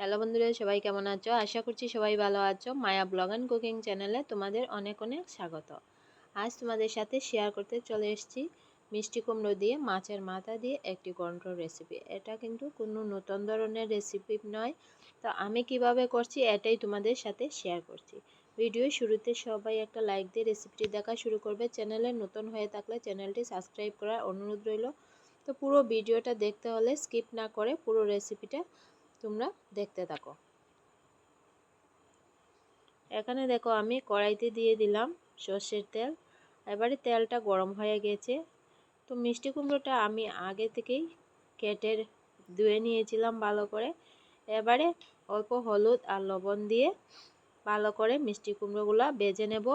Hello বন্ধুরা, সবাই কেমন আছো? আশা করছি সবাই ভালো আছো। মায়া ব্লগ অ্যান্ড কুকিং চ্যানেলে তোমাদের অনেক অনেক স্বাগত। আজ তোমাদের সাথে শেয়ার করতে চলে এসেছি মিষ্টি কুমড়ো দিয়ে, মাছের মাথা দিয়ে একটি কন্ট্রোল রেসিপি এটা কিন্তু কোনো নতুন ধরনের রেসিপি নয়। তো আমি কীভাবে করছি এটাই তোমাদের সাথে শেয়ার করছি। ভিডিও শুরুতে সবাই একটা লাইক দিয়ে রেসিপিটি দেখা শুরু করবে। চ্যানেলে নতুন হয়ে থাকলে চ্যানেলটি সাবস্ক্রাইব করার অনুরোধ রইল। তো পুরো ভিডিওটা দেখতে হলে স্কিপ না করে পুরো রেসিপিটা তোমরা দেখতে থাকো। এখানে দেখো আমি কড়াইতে দিয়ে দিলাম সর্ষের তেল। এবারে তেলটা গরম হয়ে গেছে। তো মিষ্টি কুমড়োটা আমি আগে থেকেই কেটে ধুয়ে নিয়েছিলাম ভালো করে। এবারে অল্প হলুদ আর লবণ দিয়ে ভালো করে মিষ্টি কুমড়োগুলো বেজে নেব।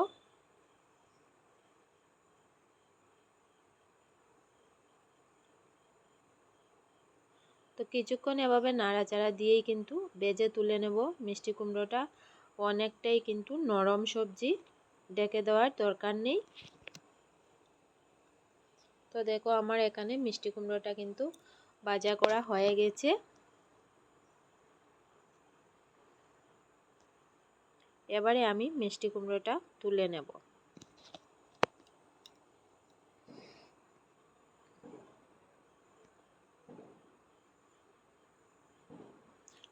তো কিছুক্ষণ এভাবে নাড়াচাড়া দিয়েই কিন্তু বেজে তুলে নেব মিষ্টি কুমড়োটা। অনেকটাই কিন্তু নরম সবজি ডেকে দেওয়ার দরকার নেই। তো দেখো আমার এখানে মিষ্টি কুমড়োটা কিন্তু বাজা করা হয়ে গেছে। এবারে আমি মিষ্টি কুমড়োটা তুলে নেব।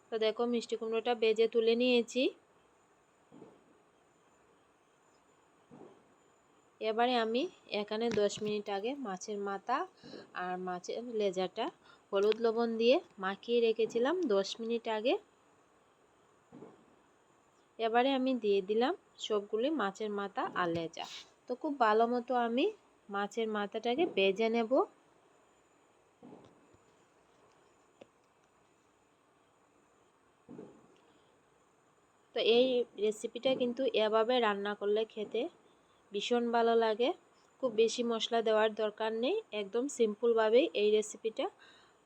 তো দেখো মিষ্টি কুমড়োটা বেজে তুলে নিয়েছি। এবারে আমি এখানে দশ মিনিট আগে মাছের মাথা আর মাছের লেজাটা হলুদ লবণ দিয়ে মাখিয়ে রেখেছিলাম দশ মিনিট আগে। এবারে আমি দিয়ে দিলাম সবগুলি মাছের মাথা আর লেজা। তো খুব ভালো মতো আমি মাছের মাথাটাকে বেজে নেব। তো এই রেসিপিটা কিন্তু এভাবে রান্না করলে খেতে ভীষণ ভালো লাগে। খুব বেশি মশলা দেওয়ার দরকার নেই। একদম সিম্পলভাবেই এই রেসিপিটা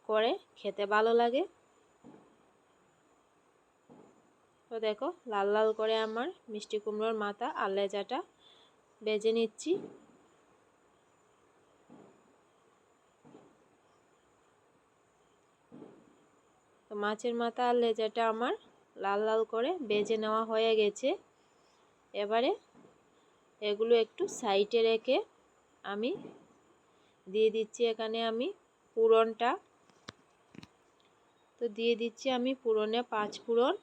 করে খেতে ভালো লাগে। তো দেখো, লাল লাল করে আমার মিষ্টি কুমড়োর মাথা আর লেজাটা বেজে নিচ্ছি। তো মাছের মাথা আর লেজাটা আমার লাল লাল করে বেজে নেওয়া হয়ে গেছে। এবারে এগুলো একটু সাইডে রেখে আমি দিয়ে দিচ্ছি এখানে আমি পুরনটা। তো দিয়ে দিচ্ছি আমি পুরনে পাঁচ পুরন,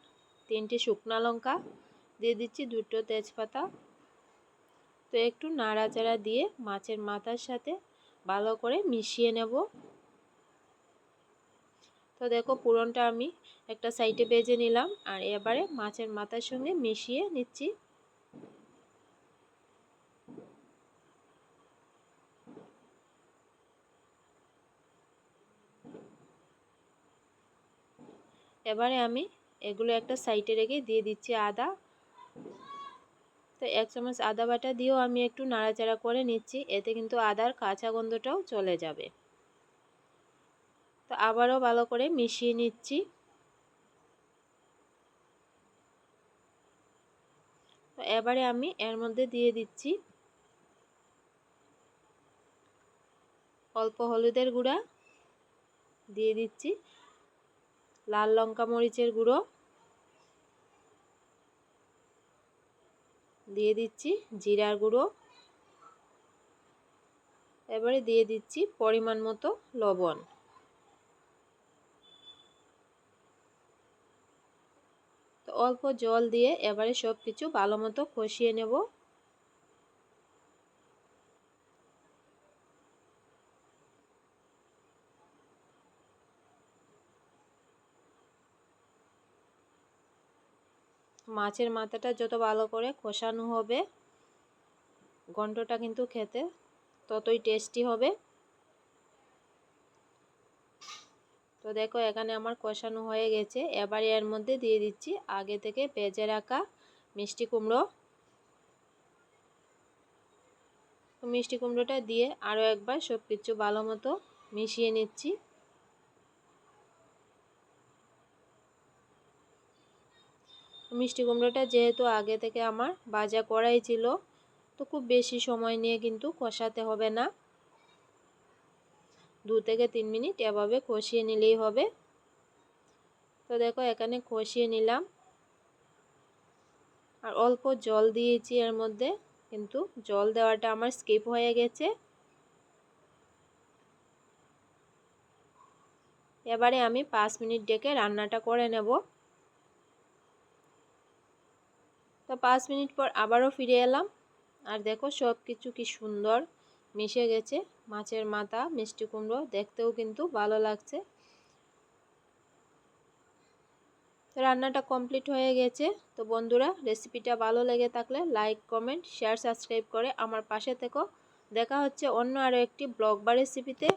তিনটে শুকনো লঙ্কা, দিয়ে দিচ্ছি দুটো তেজপাতা। তো একটু নাড়াচাড়া দিয়ে মাছের মাথার সাথে ভালো করে মিশিয়ে নেব। তো দেখো পুরনটা আমি একটা সাইডে বেজে নিলাম আর এবারে মাছের মাথার সঙ্গে মিশিয়ে নিচ্ছি। এবারে আমি এগুলো একটা সাইডে রেখে দিয়ে দিচ্ছি আদা। তো এক চামচ আদা বাটা দিয়েও আমি একটু নাড়াচাড়া করে নিচ্ছি, এতে কিন্তু আদার কাঁচা গন্ধটাও চলে যাবে। তো আবারও ভালো করে মিশিয়ে নিচ্ছি। তো এবারে আমি এর মধ্যে দিয়ে দিচ্ছি অল্প হলুদের গুঁড়া, দিয়ে দিচ্ছি লাল লঙ্কা মরিচের গুঁড়ো, দিয়ে দিচ্ছি জিরার গুঁড়ো। এবারে দিয়ে দিচ্ছি পরিমাণ মতো লবণ। অল্প জল দিয়ে এবারে সব কিছু ভালো মতো কষিয়ে নেব। মাছের মাথাটা যত ভালো করে কষানো হবে গন্ডটা কিন্তু খেতে ততই টেস্টি হবে। তো দেখো এখানে আমার কষানো হয়ে গেছে। এবার এর মধ্যে দিয়ে দিচ্ছি আগে থেকে পেঁচে রাখা মিষ্টি কুমড়ো। মিষ্টি কুমড়োটা দিয়ে আরও একবার সব কিছু ভালো মতো মিশিয়ে নিচ্ছি। মিষ্টি কুমড়োটা যেহেতু আগে থেকে আমার বাজা করাই ছিল, তো খুব বেশি সময় নিয়ে কিন্তু কষাতে হবে না। দু থেকে তিন মিনিট এভাবে কষিয়ে নিলেই হবে। তো দেখো এখানে কষিয়ে নিলাম। আর অল্প জল দিয়েছি এর মধ্যে, কিন্তু জল দেওয়াটা আমার স্কিপ হয়ে গেছে। এবারে আমি পাঁচ মিনিট ডেকে রান্নাটা করে নেব। তো পাঁচ মিনিট পর আবারও ফিরে এলাম। আর দেখো সব কিছু কি সুন্দর। মিশে গেছে। মাছের মাথা, মিষ্টি কুমড়ো দেখতেও কিন্তু ভালো লাগছে। রান্নাটা কমপ্লিট হয়ে গেছে। তো বন্ধুরা, রেসিপিটা ভালো লেগে থাকলে লাইক, কমেন্ট, শেয়ার, সাবস্ক্রাইব করে আমার পাশে থেকো। দেখা হচ্ছে অন্য আরও একটি ব্লগ বা রেসিপিতে।